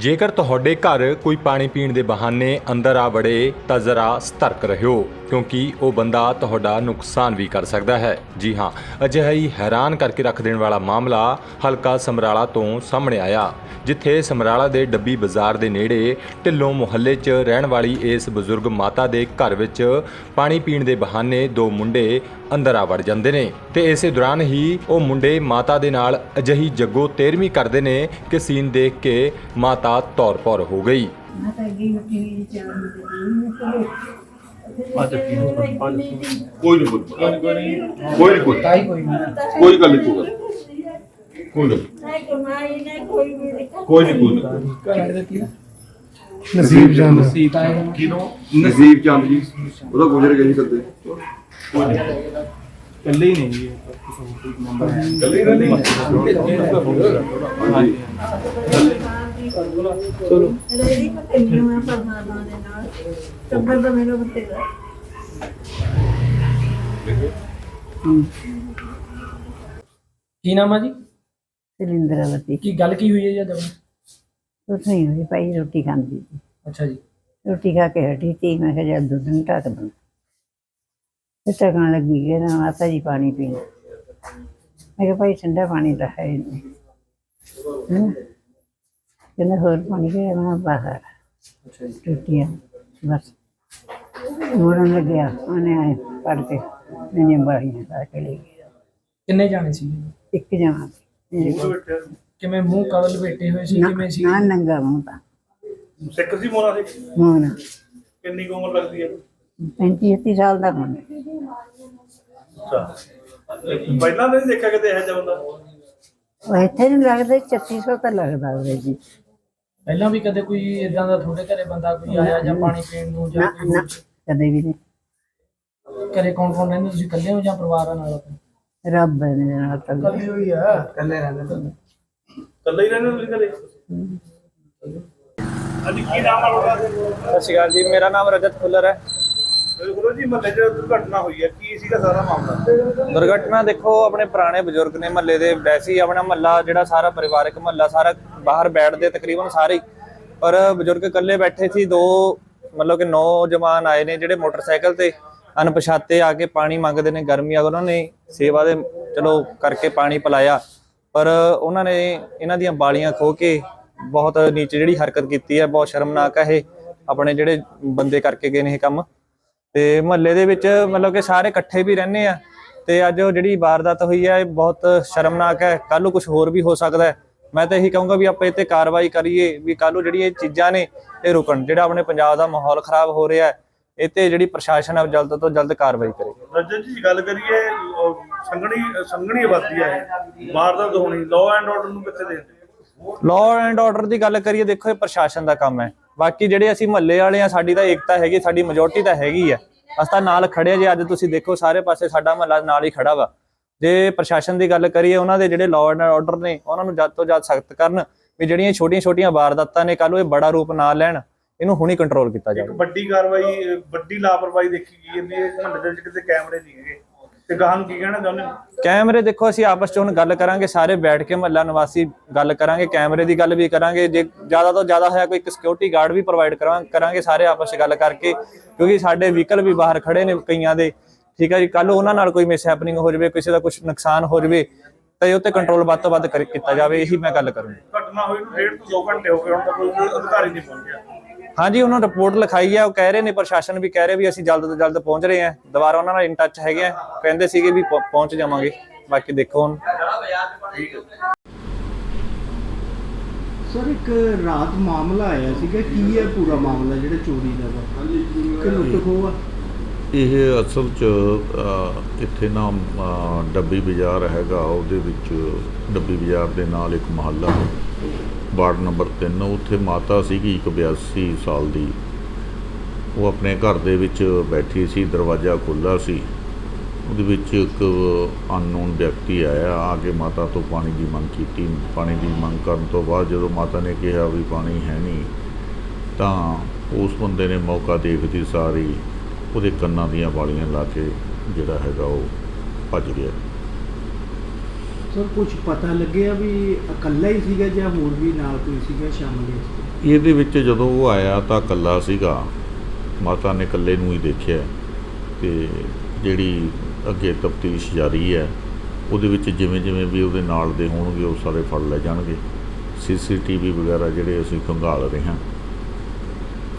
ਜੇਕਰ ਤੁਹਾਡੇ ਘਰ ਕੋਈ ਪਾਣੀ ਪੀਣ ਦੇ ਬਹਾਨੇ ਅੰਦਰ ਆ ਵੜੇ, ਤਾਂ ਜ਼ਰਾ ਸਤਰਕ ਰਹਿਓ, ਕਿਉਂਕਿ ਉਹ ਬੰਦਾ ਤੁਹਾਡਾ ਨੁਕਸਾਨ ਵੀ ਕਰ ਸਕਦਾ ਹੈ। ਜੀ ਹਾਂ, ਅਜਿਹਾ ਹੀ ਹੈਰਾਨ ਕਰਕੇ ਰੱਖ ਦੇਣ ਵਾਲਾ ਮਾਮਲਾ ਹਲਕਾ ਸਮਰਾਲਾ ਤੋਂ ਸਾਹਮਣੇ ਆਇਆ, ਜਿੱਥੇ ਸਮਰਾਲਾ ਦੇ ਡੱਬੀ ਬਾਜ਼ਾਰ ਦੇ ਨੇੜੇ ਢਿੱਲੋਂ ਮੁਹੱਲੇ 'ਚ ਰਹਿਣ ਵਾਲੀ ਇਸ ਬਜ਼ੁਰਗ ਮਾਤਾ ਦੇ ਘਰ ਵਿੱਚ ਪਾਣੀ ਪੀਣ ਦੇ ਬਹਾਨੇ ਦੋ ਮੁੰਡੇ ਅੰਦਰ ਆ ਵੜ ਜਾਂਦੇ ਨੇ ਤੇ ਇਸੇ ਦੌਰਾਨ ਹੀ ਉਹ ਮੁੰਡੇ ਮਾਤਾ ਦੇ ਨਾਲ ਅਜਿਹੀ ਜੱਗੋ ਤੇਰਵੀਂ ਕਰਦੇ ਨੇ ਕਿ ਸੀਨ ਦੇਖ ਕੇ ਮਾਤਾ ਤੌਰ-ਪੌਰ ਹੋ ਗਈ। ਮਾਤਾ ਗਈ ਉੱਠੀ ਵੀ ਚਾਰ ਮਿੰਟ ਅੱਜ ਕੀ ਕੋਈ ਨਹੀਂ ਕੋਈ ਕੋਈ ਨਹੀਂ। ਕੋਈ ਕੋਈ ਨਹੀਂ। ਕੋਈ ਗੱਲ ਨਹੀਂ ਕੋਈ ਕੋਈ ਨਹੀਂ। ਕੋਈ ਨਹੀਂ ਕੋਈ ਨਹੀਂ ਕੋਈ ਨਹੀਂ। ਘਰ ਦੇ ਕੀ ਨਸੀਬ ਚੰਦ। ਨਸੀਬ ਤਾਈ ਕਿਨੋਂ ਨਸੀਬ ਚੰਦ ਜੀ। ਉਹਦਾ ਗੁਜ਼ਰ ਗਿਆ ਜੀ ਕਦੇ ਕੱਲੇ ਹੀ ਨਹੀਂ ਜੀ ਕਿਸੇ ਹੋਰ ਕੋਈ ਨੰਬਰ ਹੈ। ਕੱਲੇ ਰਹਿੰਦੇ ਹਾਂਜੀ। ਚਲੋ। ਰੇੜੀ ਪਤੰਗੀ ਮੈਂ ਪਰਮਾਤਮਾ ਦੇ ਨਾਲ? ਟੱਬਰ ਦਾ ਮੇਰਾ ਬਤੇਗਾ ਕੀ ਨਾਮ ਆ ਜੀ? ਸਿਲਿੰਦਰਵਤੀ ਕੀ ਗੱਲ ਕੀ ਹੋਈ ਹੈ ਜੀ ਅੱਜ? ਨਹੀਂ ਹੋਈ ਭਾਈ ਰੋਟੀ ਖਾਂਦੀ ਸੀ। ਅੱਛਾ ਜੀ। ਰੋਟੀ ਖਾ ਕੇ ਹਟੀ ਸੀ ਮੈਂ ਕਿਹਾ ਜਦ ਦੁੱਧ ਨੂੰ ਢੱਕ ਦੂੰ ਤੇ ਟਕਣ ਲੱਗੀ ਕਿ ਨਾ ਮਾਤਾ ਜੀ ਪਾਣੀ ਪੀਣ ਮੈਂ ਕਿਹਾ ਭਾਈ ਠੰਡਾ ਪਾਣੀ ਤਾਂ ਹੈ ਨਹੀਂ। ਕਹਿੰਦਾ ਹੋਰ ਪਾਣੀ ਕਿ ਮੈਂ ਬਾਹਰ ਅੱਛਾ ਜੀ। ਟੁੱਟੀਆਂ ਬਸ। ਮੋੜਨ ਲੱਗਿਆ ਉਹਨੇ ਆਏ ਪੜ ਕੇ ਮੈਨੇ ਬਾੜੀਆਂ ਲਾ ਕੇ ਲੈ ਗਿਆ ਕਿੰਨੇ ਜਾਣੇ ਸੀ? ਇੱਕ ਜਣਾ ਮੇਰੇ ਕੋਲ। ਕਿਵੇਂ ਮੂੰਹ ਕਵਲ ਬੈਠੇ ਹੋਏ ਸੀ ਕਿਵੇਂ ਸੀ? ਨਾ ਨੰਗਾ ਮੂੰਹ ਤਾਂ। ਸਿੱਖ ਸੀ ਮੋਨਾ ਸੀ ਮੋਨਾ ਕਿੰਨੀ ਕੁ ਉਮਰ ਲੱਗਦੀ ਹੈ? 35 30 ਸਾਲ ਦਾ ਮੁੰਡਾ। ਅੱਛਾ। ਪਹਿਲਾਂ ਨਹੀਂ ਦੇਖਿਆ ਕਿਤੇ ਇਹੋ ਜਿਹਾ ਬੰਦਾ ਉਹ ਇੱਥੇ ਨਹੀਂ ਲੱਗਦਾ 3600 ਤਾਂ ਲੱਗਦਾ ਉਹਦੇ ਜੀ। ਪਹਿਲਾਂ ਵੀ ਕਦੇ ਕੋਈ ਇਦਾਂ ਦਾ ਤੁਹਾਡੇ ਘਰੇ ਬੰਦਾ ਕੋਈ ਆਇਆ ਜਾਂ ਪਾਣੀ ਪੀਣ ਨੂੰ ਜਾਂ ਨਾ ਕੋਈ ਨਾ ਕਦੇ ਵੀ ਨਹੀਂ। ਘਰੇ ਕੌਣ ਕੌਣ ਰਹਿੰਦੇ? ਤੁਸੀਂ ਇਕੱਲੇ ਹੋ ਜਾਂ ਪਰਿਵਾਰਾਂ ਨਾਲ? ਰੱਬ ਨੇ ਨਾਲ ਤਾਂ ਹੋਈ ਆ। ਇਕੱਲੇ ਰਹਿੰਦੇ। ਇਕੱਲੇ ਹੀ ਰਹਿੰਦੇ ਤੁਸੀਂ ਘਰੇ? ਹਾਂਜੀ ਕੀ ਨਾਮ ਆ ਤੁਹਾਡਾ? ਸਤਿ ਸ਼੍ਰੀ ਅਕਾਲ ਜੀ ਮੇਰਾ ਨਾਮ ਰਜਤ ਖੁੱਲਰ ਹੈ। ਗੁਰੂ ਜੀ ਮਹੱਲੇ 'ਚ ਦੁਰਘਟਨਾ ਹੋਈ ਹੈ। ਕੀ ਸੀਗਾ ਸਾਰਾ ਮਾਮਲਾ? ਦੁਰਘਟਨਾ ਦੇਖੋ ਆਪਣੇ ਪੁਰਾਣੇ ਬਜ਼ੁਰਗ ਨੇ ਮਹੱਲੇ ਦੇ ਵੈਸੀ ਆਪਣਾ ਮਹੱਲਾ ਜਿਹੜਾ ਸਾਰਾ ਪਰਿਵਾਰਕ ਮਹੱਲਾ ਸਾਰਾ ਬਾਹਰ ਬੈਠਦੇ ਤਕਰੀਬਨ ਸਾਰੇ ਪਰ ਬਜ਼ੁਰਗ ਇਕੱਲੇ ਬੈਠੇ ਸੀ ਦੋ ਮਤਲਬ ਕਿ ਨੌਜਵਾਨ ਆਏ ਨੇ ਜਿਹੜੇ ਮੋਟਰਸਾਈਕਲ ਤੇ ਅਣਪਛਾਤੇ ਆ ਕੇ ਪਾਣੀ ਮੰਗਦੇ ਨੇ ਗਰਮੀ ਆ ਉਹਨਾਂ ਨੇ ਸੇਵਾ ਦੇ ਚਲੋ ਕਰਕੇ ਪਾਣੀ ਪਿਲਾਇਆ। ਪਰ ਉਹਨਾਂ ਨੇ ਇਹਨਾਂ ਦੀਆਂ ਬਾਲੀਆਂ ਖੋ ਕੇ ਬਹੁਤ ਨੀਚ ਜਿਹੜੀ ਹਰਕਤ ਕੀਤੀ ਹੈ, ਬਹੁਤ ਸ਼ਰਮਨਾਕ ਹੈ ਇਹ ਆਪਣੇ ਜਿਹੜੇ ਬੰਦੇ ਕਰਕੇ ਗਏ ਨੇ ਇਹ ਕੰਮ। ਤੇ ਮਹੱਲੇ ਦੇ ਵਿੱਚ ਮਤਲਬ ਕਿ ਸਾਰੇ ਇਕੱਠੇ ਵੀ ਰਹਿੰਦੇ ਆ ਤੇ ਅੱਜ ਉਹ ਜਿਹੜੀ ਵਾਰਦਾਤ ਹੋਈ ਹੈ, ਇਹ ਬਹੁਤ ਸ਼ਰਮਨਾਕ ਹੈ। ਕੱਲ ਨੂੰ ਕੁਝ ਹੋਰ ਵੀ ਹੋ ਸਕਦਾ ਹੈ। ਮੈਂ ਤਾਂ ਇਹੀ ਕਹੂੰਗਾ ਵੀ ਆਪਾਂ ਇਹ ਤੇ ਕਾਰਵਾਈ ਕਰੀਏ, ਵੀ ਕੱਲ ਨੂੰ ਜਿਹੜੀ ਇਹ ਚੀਜ਼ਾਂ ਨੇ ਇਹ ਰੁਕਣ, ਜਿਹੜਾ ਆਪਣੇ ਪੰਜਾਬ ਦਾ ਮਾਹੌਲ ਖਰਾਬ ਹੋ ਰਿਹਾ ਹੈ ਇਹ ਤੇ ਜਿਹੜੀ ਪ੍ਰਸ਼ਾਸਨ ਹੈ ਉਹ ਜਲਦ ਤੋਂ ਜਲਦ ਕਾਰਵਾਈ ਕਰੇ। ਰਜਤ ਜੀ, ਗੱਲ ਕਰੀਏ ਸੰਘਣੀ ਸੰਘਣੀ ਆਬਾਦੀ ਹੈ ਵਾਰਦਾਤ ਹੋਣੀ ਲਾਅ ਐਂਡ ਆਰਡਰ ਨੂੰ ਕਿੱਥੇ ਦੇ ਲਾਅ ਐਂਡ ਆਰਡਰ ਦੀ ਗੱਲ ਕਰੀਏ ਦੇਖੋ ਇਹ ਪ੍ਰਸ਼ਾਸਨ ਦਾ ਕੰਮ ਹੈ। ਬਾਕੀ ਜਿਹੜੇ ਅਸੀਂ ਮਹੱਲੇ ਵਾਲੇ ਆ ਸਾਡੀ ਤਾਂ ਏਕਤਾ ਹੈਗੀ ਸਾਡੀ ਮੈਜੋਰਟੀ ਤਾਂ ਹੈਗੀ ਆ। ਅਸੀਂ ਨਾਲ ਖੜੇ ਜੇ ਅੱਜ ਤੁਸੀਂ ਦੇਖੋ ਸਾਰੇ ਪਾਸੇ ਸਾਡਾ ਮਹੱਲਾ ਨਾਲ ਹੀ ਖੜਾ ਵਾ। ਜੇ ਪ੍ਰਸ਼ਾਸਨ ਦੀ ਗੱਲ ਕਰੀਏ ਉਹਨਾਂ ਦੇ ਜਿਹੜੇ ਲਾਅ ਐਂਡ ਆਰਡਰ ਨੇ ਉਹਨਾਂ ਨੂੰ ਜਦ ਤੋਂ ਜਦ ਸਖਤ ਕਰਨ ਵੀ ਜਿਹੜੀਆਂ ਛੋਟੀਆਂ-ਛੋਟੀਆਂ ਵਾਰਦਾਤਾਂ ਨੇ ਕੱਲ ਇਹ ਬੜਾ ਰੂਪ ਨਾ ਲੈਣ ਇਹਨੂੰ ਹੁਣੀ ਕੰਟਰੋਲ ਕੀਤਾ ਇੱਕ ਜਾਵੇ। ਵੱਡੀ ਕਾਰਵਾਈ ਵੱਡੀ ਲਾਪਰਵਾਹੀ ਦੇਖੀ ਗਈ ਹੈ ਵੀ ਇਹ ਵਿੱਚ ਕਿਤੇ ਕੈਮਰੇ ਨਹੀਂ ਹੈਗੇ। ਤੇ ਗਾਹਾਂ ਨੂੰ ਕੀ ਕਹਿਣਾ ਚਾਹੁੰਦੇ ਹੋ? ਕੈਮਰੇ ਦੇਖੋ ਅਸੀਂ ਆਪਸ ਚ ਹੁਣ ਗੱਲ ਕਰਾਂਗੇ ਸਾਰੇ ਬੈਠ ਕੇ ਮਹੱਲਾ ਨਿਵਾਸੀ ਗੱਲ ਕਰਾਂਗੇ ਕੈਮਰੇ ਦੀ ਗੱਲ ਵੀ ਕਰਾਂਗੇ ਜੇ ਜ਼ਿਆਦਾ ਤੋਂ ਜ਼ਿਆਦਾ ਹੋਇਆ ਕੋਈ ਇੱਕ ਸਿਕਿਉਰਿਟੀ ਗਾਰਡ ਵੀ ਪ੍ਰੋਵਾਈਡ ਕਰਾਂਗੇ ਸਾਰੇ ਆਪਸ ਚ ਗੱਲ ਕਰਕੇ ਕਿਉਂਕਿ ਸਾਡੇ ਵਹੀਕਲ ਵੀ ਬਾਹਰ ਖੜੇ ਨੇ ਕਈਆਂ ਦੇ ਠੀਕ ਹੈ ਜੀ ਕੱਲ ਉਹਨਾਂ ਨਾਲ ਕੋਈ ਮਿਸ ਹੈਪਨਿੰਗ ਹੋ ਜਾਵੇ ਕਿਸੇ ਦਾ ਕੁਝ ਨੁਕਸਾਨ ਹੋ ਜਾਵੇ ਤਾਂ ਇਹ ਉੱਤੇ ਕੰਟਰੋਲ ਵੱਧ ਤੋਂ ਵੱਧ ਕਰ- ਕੀਤਾ ਜਾਵੇ ਇਹੀ ਮੈਂ ਗੱਲ ਕਰੂੰਗਾ। ਘਟਨਾ ਹੋਈ ਨੂੰ ਡੇਢ ਤੋਂ 2 ਘੰਟੇ ਹੋ ਗਏ ਹੁਣ ਤੱਕ ਕੋਈ ਅਧਿਕਾਰੀ ਨਹੀਂ ਪਹੁੰਚਿਆ। ਹਾਂਜੀ ਉਹਨਾਂ ਰਿਪੋਰਟ ਲਿਖਾਈ ਹੈ ਉਹ ਕਹਿ ਰਹੇ ਨੇ ਪ੍ਰਸ਼ਾਸਨ ਵੀ ਕਹਿ ਰਿਹਾ ਵੀ ਅਸੀਂ ਜਲਦ ਤੋਂ ਜਲਦ ਪਹੁੰਚ ਰਹੇ ਹਾਂ। ਦੁਬਾਰਾ ਉਹਨਾਂ ਨਾਲ ਇਨ ਟੱਚ ਹੈਗੇ ਆ। ਕਹਿੰਦੇ ਸੀਗੇ ਵੀ ਪਹੁੰ- ਪਹੁੰਚ ਜਾਵਾਂਗੇ। ਬਾਕੀ ਦੇਖੋ ਹੁਣ। ਸਰ ਇੱਕ ਰਾਤ ਮਾਮਲਾ ਆਇਆ ਸੀਗਾ। ਕੀ ਹੈ ਪੂਰਾ ਮਾਮਲਾ ਜਿਹੜਾ ਚੋਰੀ ਦਾ? ਵਾ ਕਿ ਲੁੱਟ ਖੋਹ ਆ ਇਹ ਅਸਲ ਚ ਅ, ਇੱਥੇ ਨਾ ਅ, ਡੱਬੀ ਬਾਜ਼ਾਰ ਹੈਗਾ। ਉਹਦੇ ਵਿੱਚ ਡੱਬੀ ਬਾਜ਼ਾਰ ਦੇ ਨਾਲ ਇੱਕ ਮਹੱਲਾ ਵਾਰਡ ਨੰਬਰ 3 ਉੱਥੇ ਮਾਤਾ ਸੀਗੀ ਇੱਕ 82 ਸਾਲ ਦੀ। ਉਹ ਆਪਣੇ ਘਰ ਦੇ ਵਿੱਚ ਬੈਠੀ ਸੀ, ਦਰਵਾਜ਼ਾ ਖੁੱਲ੍ਹਾ ਸੀ। ਉਹਦੇ ਵਿੱਚ ਇੱਕ ਅਨਨੋਨ ਵਿਅਕਤੀ ਆਇਆ, ਆ ਕੇ ਮਾਤਾ ਤੋਂ ਪਾਣੀ ਦੀ ਮੰਗ ਕੀਤੀ। ਪਾਣੀ ਦੀ ਮੰਗ ਕਰਨ ਤੋਂ ਬਾਅਦ ਜਦੋਂ ਮਾਤਾ ਨੇ ਕਿਹਾ ਵੀ ਪਾਣੀ ਹੈ ਨਹੀਂ, ਤਾਂ ਉਸ ਬੰਦੇ ਨੇ ਮੌਕਾ ਦੇਖਦੀ ਸਾਰੀ, ਉਹਦੇ ਕੰਨਾਂ ਦੀਆਂ ਵਾਲੀਆਂ ਲਾ ਕੇ ਜਿਹੜਾ ਹੈਗਾ ਉਹ ਭੱਜ ਗਿਆ। ਸਰ ਕੁਝ ਪਤਾ ਲੱਗਿਆ ਵੀ ਇਕੱਲਾ ਹੀ ਸੀਗਾ ਜਾਂ ਹੋਰ ਵੀ ਨਾਲ ਕੋਈ ਸੀਗਾ ਸ਼ਾਮਲ ਇਸ 'ਚ? ਇਹਦੇ ਵਿੱਚ ਜਦੋਂ ਉਹ ਆਇਆ ਤਾਂ ਇਕੱਲਾ ਸੀਗਾ। ਮਾਤਾ ਨੇ ਇਕੱਲੇ ਨੂੰ ਹੀ ਦੇਖਿਆ ਤੇ ਜਿਹੜੀ ਅੱਗੇ ਤਫਤੀਸ਼ ਜਾਰੀ ਹੈ ਉਹਦੇ ਵਿੱਚ ਜਿਵੇਂ ਜਿਵੇਂ ਵੀ ਉਹਦੇ ਨਾਲ ਦੇ ਹੋਣਗੇ ਉਹ ਸਾਰੇ ਫੜ ਲੈ ਜਾਣਗੇ। ਸੀਸੀਟੀਵੀ ਵਗੈਰਾ ਜਿਹੜੇ ਅਸੀਂ ਖੰਗਾਲ ਰਹੇ ਹਾਂ।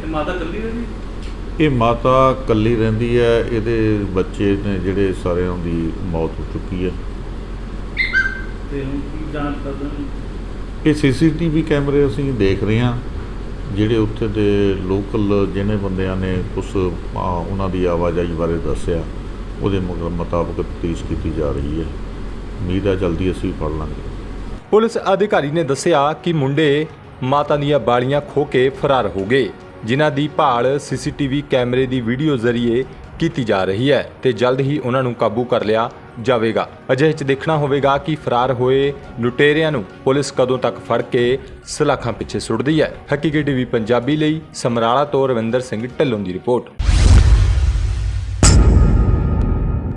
ਇਹ ਮਾਤਾ ਕੱਲੀ ਰਹੀ ਇਹ ਮਾਤਾ ਇਕੱਲੀ ਰਹਿੰਦੀ ਹੈ ਇਹਦੇ ਬੱਚੇ ਨੇ ਜਿਹੜੇ ਸਾਰਿਆਂ ਦੀ ਮੌਤ ਹੋ ਚੁੱਕੀ ਹੈ। ਤੇ ਹੁਣ ਕੀ ਜਾਂਚ ਕਰਦੇ ਨੇ? ਇਹ ਸੀਸੀਟੀਵੀ ਕੈਮਰੇ ਅਸੀਂ ਦੇਖ ਰਹੇ ਹਾਂ ਜਿਹੜੇ ਉੱਥੇ ਦੇ ਲੋਕਲ ਜਿਹਨੇ ਬੰਦਿਆਂ ਨੇ ਉਸ ਉਹਨਾਂ ਦੀ ਆਵਾਜਾਈ ਬਾਰੇ ਦੱਸਿਆ ਉਹਦੇ ਮੁਤਾਬਕ ਤਫਤੀਸ਼ ਕੀਤੀ ਜਾ ਰਹੀ ਹੈ। ਉਮੀਦ ਹੈ ਜਲਦੀ ਅਸੀਂ ਫੜ ਲਾਂਗੇ। ਪੁਲਿਸ ਅਧਿਕਾਰੀ ਨੇ ਦੱਸਿਆ ਕਿ ਮੁੰਡੇ ਮਾਤਾ ਦੀਆਂ ਬਾਲੀਆਂ ਖੋ ਕੇ ਫਰਾਰ ਹੋ ਗਏ। ਜਿਨ੍ਹਾਂ ਦੀ ਭਾਲ ਸੀਸੀਟੀਵੀ ਕੈਮਰੇ ਦੀ ਵੀਡੀਓ ਜ਼ਰੀਏ ਕੀਤੀ ਜਾ ਰਹੀ ਹੈ ਤੇ ਜਲਦ ਹੀ ਉਹਨਾਂ ਨੂੰ ਕਾਬੂ ਕਰ ਲਿਆ ਜਾਵੇਗਾ। ਅਜਿਹੇ ਚ ਦੇਖਣਾ ਹੋਵੇਗਾ ਕਿ ਫਰਾਰ ਹੋਏ ਲੁਟੇਰਿਆਂ ਨੂੰ ਪੁਲਿਸ ਕਦੋਂ ਤੱਕ ਫੜ ਕੇ ਸਲਾਖਾਂ ਪਿੱਛੇ ਸੁੱਟਦੀ ਹੈ। ਹਕੀਕੀ ਟੀਵੀ ਪੰਜਾਬੀ ਲਈ ਸਮਰਾਲਾ ਤੋਂ ਰਵਿੰਦਰ ਸਿੰਘ ਢੱਲੋਂ ਦੀ ਰਿਪੋਰਟ।